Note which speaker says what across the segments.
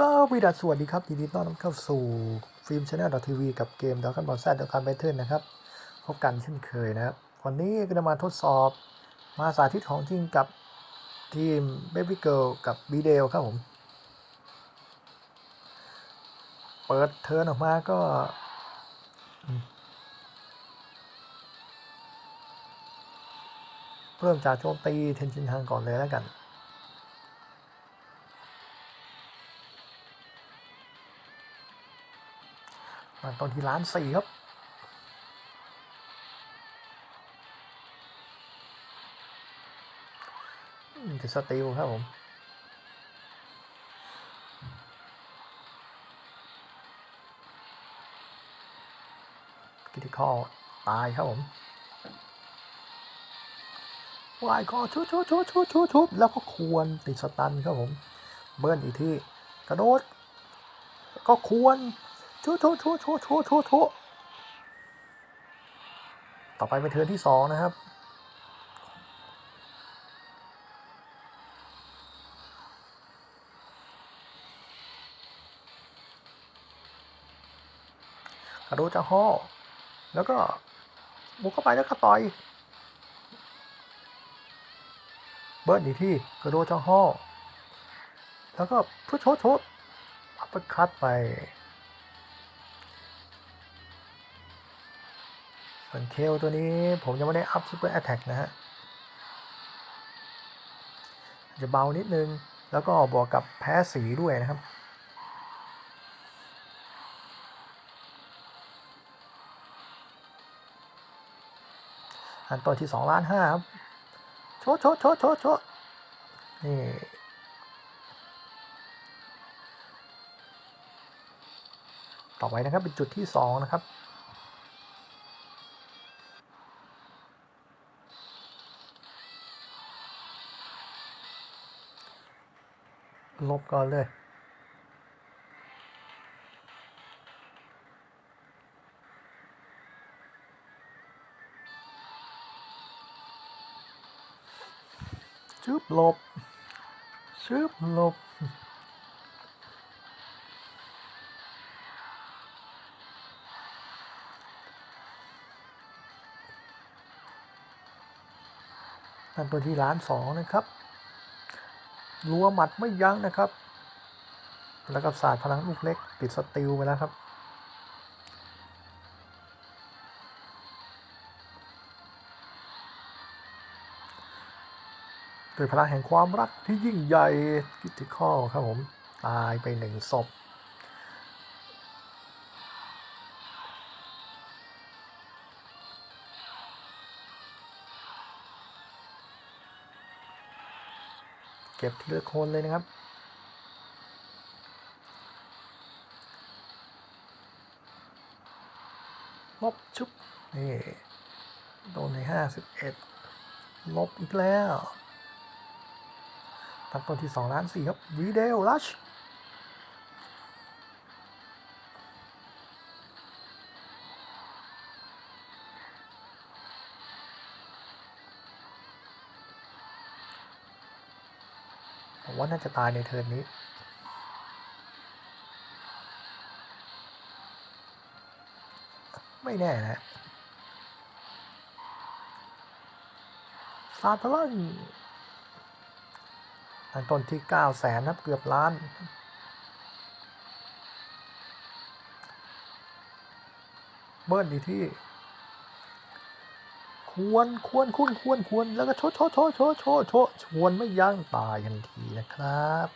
Speaker 1: สวีดัสวัสดีครับยินดีต้อนรับเข้าสู่ฟิล์มชาแนลทีวีกับเกมดอกันบอลแซดดอกันแบทเทิลนะครับพบกันเช่นเคยนะครับวันนี้ก็จะมาทดสอบมาสาธิตของจริงกับทีม Baby Girl กับบีเดลครับผม เปิดเทิร์นออกมาก็ เริ่มจากโจมตีเทนจินทางก่อนเลยแล้วกัน ต้นที่ร้านสี่ครับจะสติลครับผมกิติคอตายครับผมวายคอชุบชุบชุบชุบชุบชุบแล้วก็ควรติดสตันครับผม เบิ้ลอีกที่กระโดด ก็ควร ชูชูชูชูชูชูชูต่อไปเป็นเทิร์นที่สองนะครับ กระโดดจะห่อแล้วก็บุกเข้าไปแล้วก็ต่อย เบิร์นอีกที่กระโดดจะห่อแล้วก็พุชโชโชอัปเปอร์คัตไป ส่วนเคลตัวนี้ผมยังไม่ได้อัพซูเปอร์แอตแทกนะฮะ จะเบานิดนึง แล้วก็บวกกับแพ้สีด้วยนะครับอันตัวที่สองล้านห้าครับ โชว์โชว์โชว์โชว์โชว์นี่ต่อไปนะครับเป็นจุดที่สองนะครับ ลบก่อนเลย ชึบลบ ชึบลบนั่นตัวที่ร้านสองนะครับ รัวหมัดไม่ยั้งนะครับ แล้วก็สาดพลังลูกเล็ก ติดสติลไปแล้วครับ โดยพลังแห่งความรักที่ยิ่งใหญ่กิติคอลครับผม ตายไปหนึ่งศพ เก็บทีละคนเลยนะครับ ลบชุบ นี่ โดนในห้าสิบเอ็ดลบอีกแล้ว ตัดต้นที่สองล้านสี่ครับ วีเดลลัช ผมว่าน่าจะตายในเทิร์นนี้ ไม่แน่นะซาตลันอันต้นที่เก้าแสนนับเกือบล้านเบิ้ลดีที่ ควรควรควรควรควรแล้วก็โชดโชดโชดโชดโชดโชดชวนไม่ยั้งตายทันทีนะครับ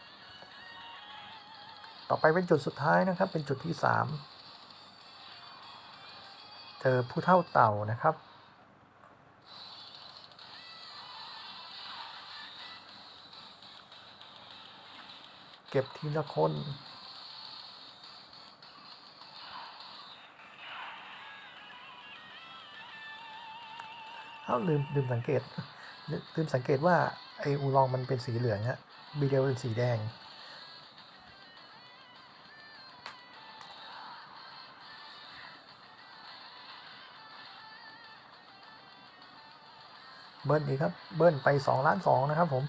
Speaker 1: ต่อไปเป็นจุดสุดท้ายนะครับ เป็นจุดที่สามเจอผู้เท่าเต่านะครับเก็บทีละคน อาลืมลืมสังเกต ลืมสังเกตว่าไออูลองมันเป็นสีเหลืองฮะบีเดลเป็นสีแดง เบิ้ลอีกครับ เบิ้ลไปสองล้านสองนะครับผม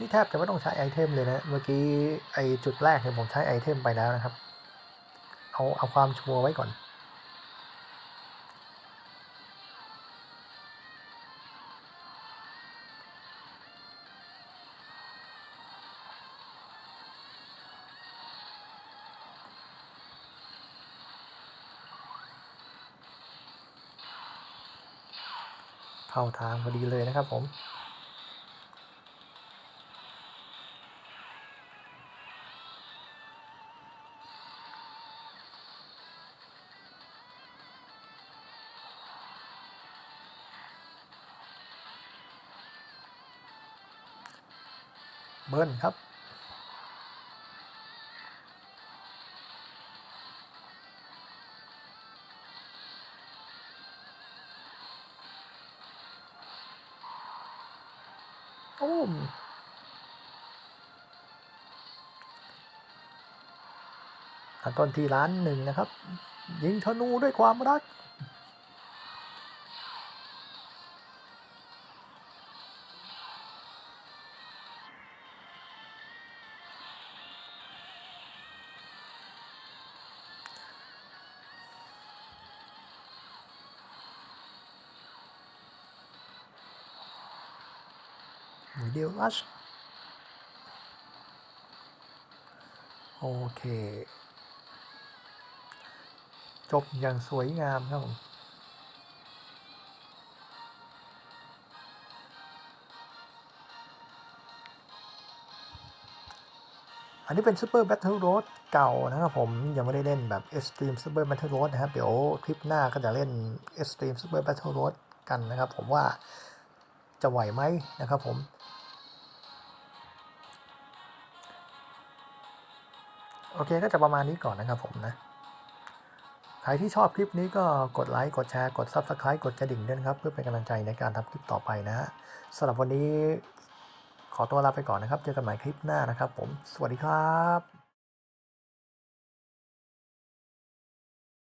Speaker 1: นี่แทบจะไม่ต้องใช้ไอเทมเลยนะ เมื่อกี้ไอจุดแรกเนี่ยผมใช้ไอเทมไปแล้วนะครับ เอาเอาความชัวร์ไว้ก่อน เข้าทางพอดีเลยนะครับผม เบิ้ลครับ โอ้มอันต้นที่ร้านหนึ่งนะครับ ยิงธนูด้วยความรัก วิดีโอลัชโอเค จบอย่างสวยงามครับผมอันนี้เป็น Super Battle Road เก่านะครับผมยังไม่ได้เล่นแบบ Extreme Super Battle Road นะครับ เดี๋ยวคลิปหน้าก็จะเล่น Extreme Super Battle Road กันนะครับ ผมว่า จะไหวไหมนะครับผมโอเคก็จะประมาณนี้ก่อนนะครับผมนะ ใครที่ชอบคลิปนี้ก็กดไลค์กดแชร์กด Subscribe กดกระดิ่งด้วยนะครับ เพื่อเป็นกำลังใจในการทำคลิปต่อไปนะฮะสำหรับวันนี้ขอตัวลาไปก่อนนะครับ เจอกันใหม่คลิปหน้านะครับผม สวัสดีครับ